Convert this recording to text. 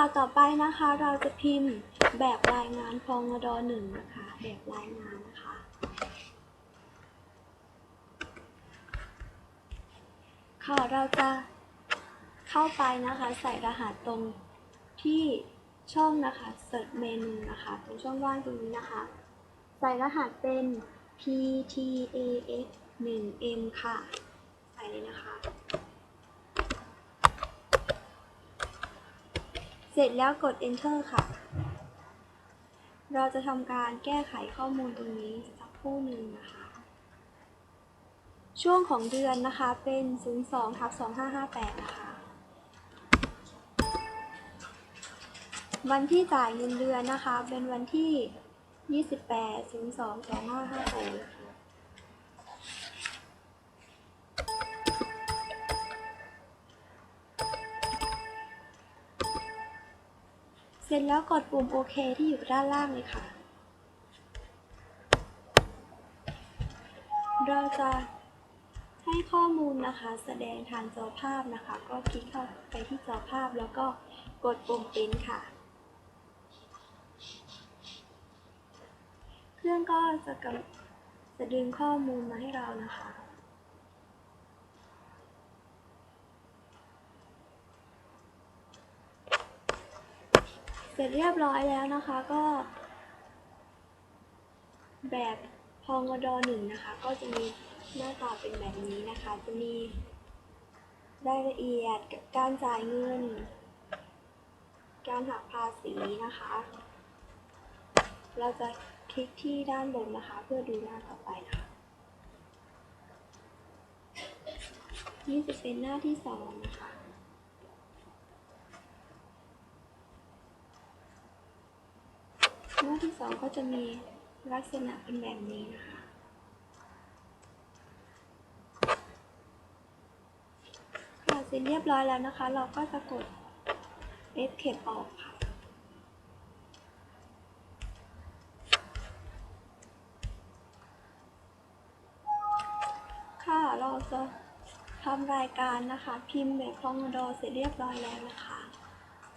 ค่ะต่อไปนะคะเราจะพิมพ์แบบรายงานพองดหนึ่งนะคะ แบบรายงานนะคะค่ะเราจะเข้าไปนะคะใส่รหัสตรงที่ช่องนะคะ Search Menu นะคะ ตรงช่องว่างตรงนี้นะคะ ใส่รหัสเป็น PTAX 1M ค่ะ ใส่เลยนะคะ เส ร็จแล้วกด enter ค่ะ เราจะทำการแก้ไขข้อมูลตรงนี้สักคู่หนึ่งนะคะ ช่วงของเดือนนะคะเป็น 02ทับ2558 นะคะ วันที่จ่ายเงินเดือนนะคะ เป็นวันที่ 28 02 2558 เสร็จแล้วกดปุ่มโอเคที่อยู่ด้านล่างเลยค่ะ เราจะให้ข้อมูลนะคะ แสดงทางจอภาพนะคะ ก็คลิกเข้าไปที่จอภาพแล้วก็กดปุ่มปริ้นค่ะ เครื่องก็จะกำจะดึงข้อมูลมาให้เรานะคะ สร็จเรียบร้อยแล้วนะคะก็ แบบพองดหนึ่งนะคะ ก็จะมีหน้าตาเป็นแบบนี้นะคะ จะมีรายละเอียดกับการจ่ายเงิน การหักภาษีนะคะ เราจะคลิกที่ด้านบนนะคะ เพื่อดูหน้าต่อไปนะคะนี่จะเป็นหน้าที่สองนะคะ หน้าที่สองก็จะมีลักษณะเป็นแบบนี้นะคะ ค่ะเสร็จเรียบร้อยแล้วนะคะ เราก็จะกด Escape ออกค่ะค่ะเราจะทำรายการนะคะ พิมพ์แบบคลองโดเสร็จเรียบร้อยแล้วนะคะ